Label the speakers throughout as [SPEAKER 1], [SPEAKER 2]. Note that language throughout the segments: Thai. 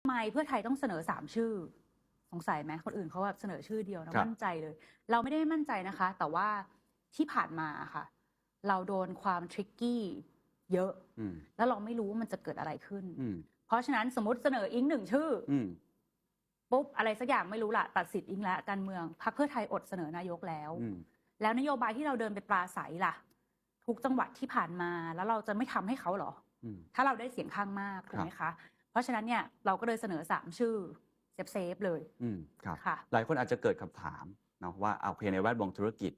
[SPEAKER 1] ทำไมเพื่อไทยต้องเสนอสามชื่อ สงสัยไหมคนอื่นเขาแบบเสนอชื่อเดียวนะครับ มั่นใจเลย เราไม่ได้ไม่มั่นใจนะคะ แต่ว่าที่ผ่านมาค่ะ เราโดนความทริกกี้เยอะ
[SPEAKER 2] อืม
[SPEAKER 1] แล้วเราไม่รู้ว่ามันจะเกิดอะไรขึ้น
[SPEAKER 2] อืม
[SPEAKER 1] เพราะฉะนั้นสมมติเสนออิงหนึ่งชื่ออ
[SPEAKER 2] อืม
[SPEAKER 1] ปุ๊บอะไรสักอย่างไม่รู้ละตัดสิทธิ์อิงแล้วการเมืองพรรคเพื่อไทยอดเสนอนายกแล้ว
[SPEAKER 2] อืม
[SPEAKER 1] แล้วนโยบายที่เราเดินไปปราศัยล่ะ ทุกจังหวัดที่ผ่านมาแล้วเราจะไม่ทำให้เขาเหรอ
[SPEAKER 2] อืม
[SPEAKER 1] ถ้าเราได้เสียงข้างมากถูกไหมคะ เพราะฉะนั้นเนี่ยเราก็เลยเสนอสามชื่อเซฟเซฟๆเลย
[SPEAKER 2] อืมครับ
[SPEAKER 1] ค่ะ
[SPEAKER 2] หลายคนอาจจะเกิดคำถามเนาะว่าเอาโอเคในแวดวงธุรกิจ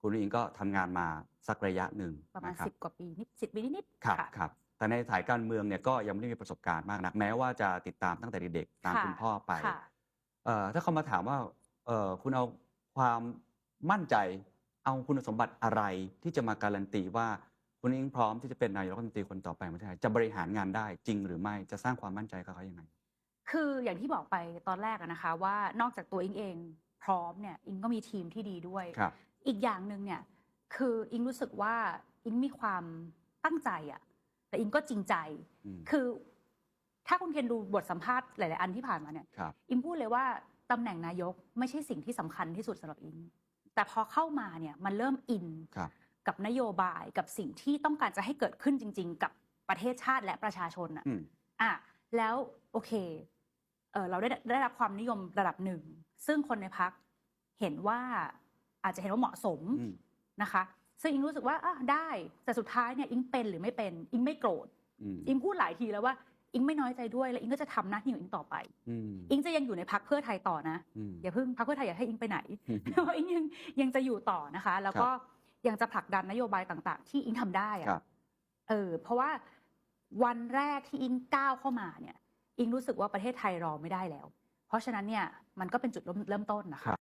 [SPEAKER 2] คุณนุ้งอิงก็ทำงานมาสักระยะหนึ่ง
[SPEAKER 1] ประมาณ
[SPEAKER 2] นคบ
[SPEAKER 1] สิบกว่าปีนิดสิบปีนิดๆ
[SPEAKER 2] ครับ
[SPEAKER 1] ค่ะ
[SPEAKER 2] ครับแต่ในสายการเมืองเนี่ยก็ยังไม่ได้มีประสบการณ์มากนักแม้ว่าจะติดตามตั้งแต่เด็กๆตาม
[SPEAKER 1] ค่ะ
[SPEAKER 2] คุณพ่อไป
[SPEAKER 1] ค่ะ
[SPEAKER 2] เอ่อถ้าเขามาถามว่าเอ่อคุณเอาความมั่นใจ เอาคุณสมบัติอะไรที่จะมาการันตีว่า คุณนุ้งอิงพร้อมที่จะเป็นนายกรัฐมนตรีคนต่อไปของประเทศไทยจะบริหารงานได้จริงหรือไม่จะสร้างความมั่นใจกับเขายังไง
[SPEAKER 1] คืออย่างที่บอกไปตอนแรกอะนะคะ ว่านอกจากตัวอิงเองพร้อมเนี่ยอิงก็มีทีมที่ดีด้วย
[SPEAKER 2] ครับ
[SPEAKER 1] อีกอย่างหนึ่งเนี่ยคืออิงรู้สึกว่าอิงมีความตั้งใจอะแต่อิงก็จริงใจ
[SPEAKER 2] อืม
[SPEAKER 1] คือถ้าคุณเคนดูบทสัมภาษณ์หลาย ๆ อันที่ผ่านมาเนี่ย
[SPEAKER 2] ครับ
[SPEAKER 1] อิงพูดเลยว่าตำแหน่งนายกไม่ใช่สิ่งที่สำคัญที่สุดสำหรับอิง แต่พอเข้ามาเนี่ยมันเริ่มอิน
[SPEAKER 2] ครับ
[SPEAKER 1] กับนโยบายกับสิ่งที่ต้องการจะให้เกิดขึ้นจริง ๆ กับประเทศชาติและประชาชนอะ
[SPEAKER 2] อืม
[SPEAKER 1] อะแล้วโอเคเออเราได้ได้รับความนิยมระดับหนึ่ง ซึ่งคนในพักเห็นว่าอาจจะเห็นว่าเหมาะสม
[SPEAKER 2] อืม
[SPEAKER 1] นะคะ ซึ่งอิงรู้สึกว่าอะได้ แต่สุดท้ายเนี่ยอิงเป็นหรือไม่เป็น อิงไม่โกรธ
[SPEAKER 2] อืม
[SPEAKER 1] อิงพูดหลายทีแล้วว่าอิงไม่น้อยใจด้วยและอิงก็จะทำหน้าที่ของอิงต่อไป
[SPEAKER 2] อืม
[SPEAKER 1] อิงจะยังอยู่ในพักเพื่อไทยต่อนะ
[SPEAKER 2] อืม
[SPEAKER 1] อย่าเพิ่งพักเพื่อไทยอย่าให้อิงไปไหน
[SPEAKER 2] อืม
[SPEAKER 1] เพราะอิงยังยังจะอยู่ต่อนะคะ แล้วก็ ยังจะผลักดันนโยบายต่าง ๆ ที่อิงทำได้อะ
[SPEAKER 2] ครับ
[SPEAKER 1] เออ เพราะว่าวันแรกที่อิงก้าวเข้ามาเนี่ย อิงรู้สึกว่าประเทศไทยรอไม่ได้แล้ว เพราะฉะนั้นเนี่ยมันก็เป็นจุดเริ่มเริ่มต้นนะคะ